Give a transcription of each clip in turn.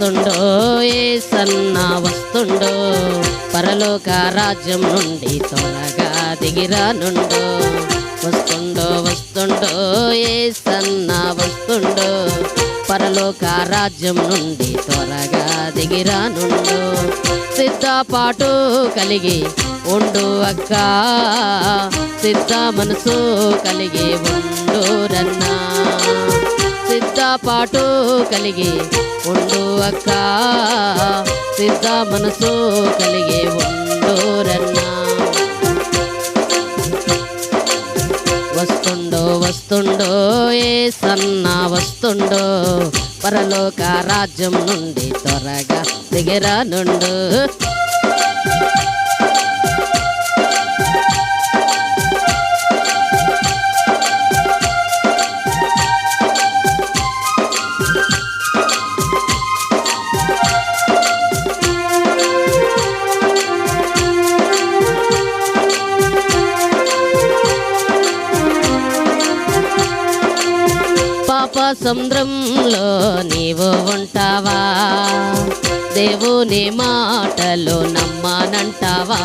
వస్తుండో వస్తుండో ఏ సన్న వస్తుండో పరలోక రాజ్యం నుండి త్వరగా దిగిరానుండో. వస్తుండో వస్తుండో ఏ సన్న వస్తుండో పరలోక రాజ్యం నుండి త్వరగా దిగిరానుండో. సిద్ధపాటు కలిగి ఉండు అక్క సిద్ధ మనసు కలిగి ఉండు రన్నా. సిద్ధపాటు కలిగి ఉండు అక్క. సిద్ధ మనసు కలిగి ఉండోరన్నా వస్తుండో వస్తుండో ఏ సన్న వస్తుండో. పరలోక రాజ్యం నుండి త్వరగా దిగిరా నుండు సముద్రంలో నీవు ఉంటావా? దేవుని మాటలు నమ్మానంటావా?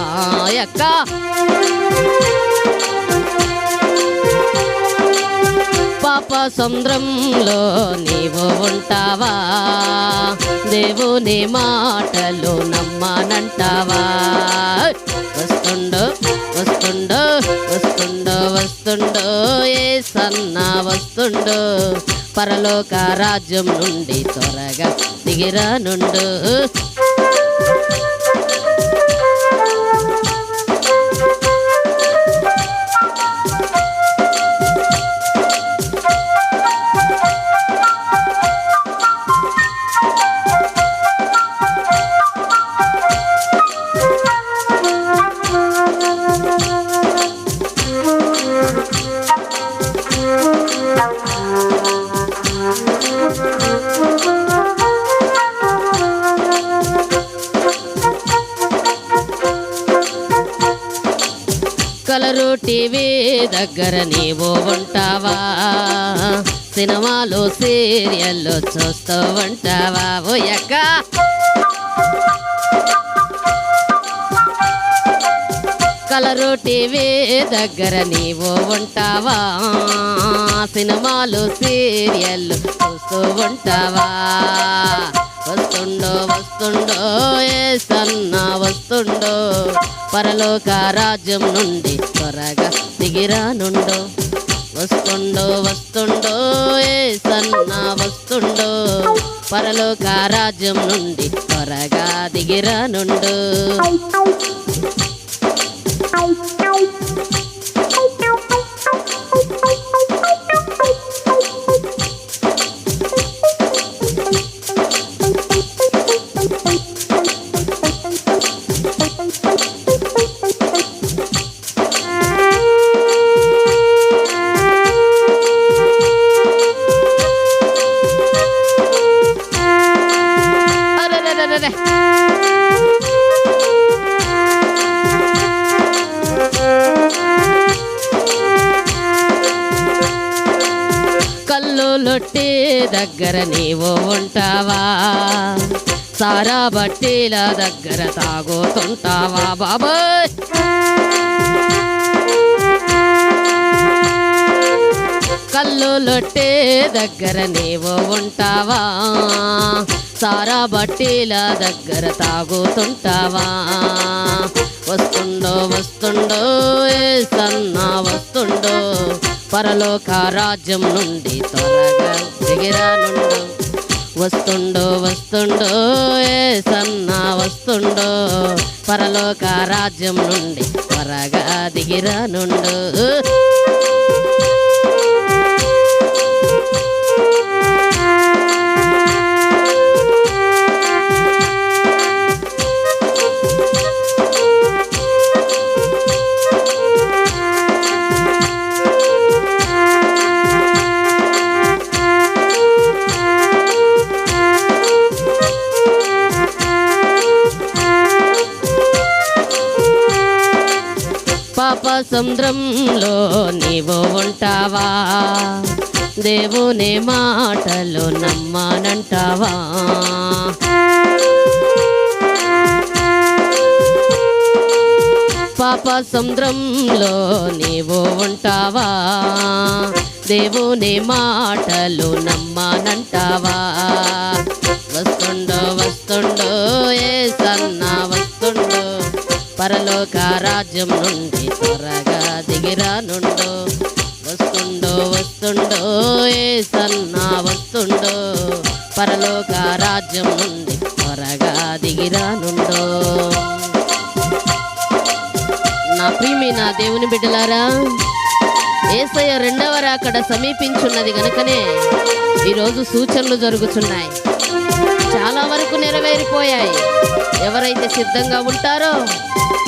అక్క? పాప సముద్రంలో నీవు ఉంటావా? దేవుని మాటలు నమ్మానంటావా? వస్తుండో వస్తుండో వస్తుండో వస్తుండో ఏ సన్న వస్తుండో. పరలోక రాజ్యం నుండి త్వరగా దిగిరానుండు. కలరు టీవీ దగ్గర నీవు ఉంటావా? సినిమాలు సీరియల్లో చూస్తూ ఉంటావా? ఓయక్క! కలరు టీవీ దగ్గర నీవు ఉంటావా? సినిమాలు సీరియల్లు చూస్తూ ఉంటావా? వస్తుండో వస్తుండో ఏ సన్న వస్తుండో. పరలోక రాజ్యం నుండి త్వరగా దిగిరానుండో వస్తుండో వస్తుండో ఏ సన్న వస్తుండో. పరలోక రాజ్యం నుండి త్వరగా దిగిరానుండు కళ్ళు దగ్గర నీవు ఉంటావా? సారా బట్టీల దగ్గర తాగుతుంటావా బాబాయ్? కళ్ళు లొట్టే దగ్గర నీవు ఉంటావా? సారా బట్టీల దగ్గర తాగుతుంటావా? వస్తుండో వస్తుండో ఏ సన్నా వస్తుండో పరలోక రాజ్యం నుండి త్వరగా దిగిరానుండు వస్తుండో వస్తుండో ఏ సన్నా వస్తుండో. పరలోక రాజ్యం నుండి త్వరగా దిగిరానుండు. పాప సముద్రంలో నీవు ఉంటావా? దేవుని మాటలు నమ్మానంటావా? పాప సముద్రంలో నీవు ఉంటావా? దేవుని మాటలు నమ్మానంటావా? పరలోక రాజ్యం నుండి త్వరగా దిగిరానుండో. వస్తుండో వస్తుండో ఏ సన్నా వస్తుండో. పరలోక రాజ్యం నుండి త్వరగా దిగిరానుండో. నా ప్రియమి నా దేవుని బిడ్డలారా ఏసయ్య రెండవ రాకడ సమీపించున్నది గనుకనే ఈరోజు సూచనలు జరుగుతున్నాయి వరకు నెరవేరిపోయాయి. ఎవరైతే సిద్ధంగా ఉంటారో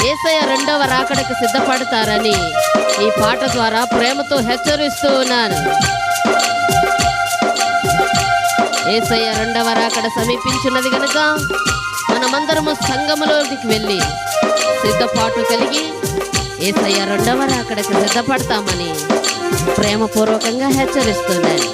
ఏసయ్య రెండవ రాకడకు సిద్ధపడతారని ఈ పాట ద్వారా ప్రేమతో హెచ్చరిస్తూ ఉన్నాను. ఏసయ్య రెండవ రాకడ సమీపించున్నది కనుక మనమందరము సంఘములోకి వెళ్ళి సిద్ధపాటు కలిగి ఏసయ్య రెండవ రాకడకు సిద్ధపడతామని ప్రేమపూర్వకంగా హెచ్చరిస్తున్నాను.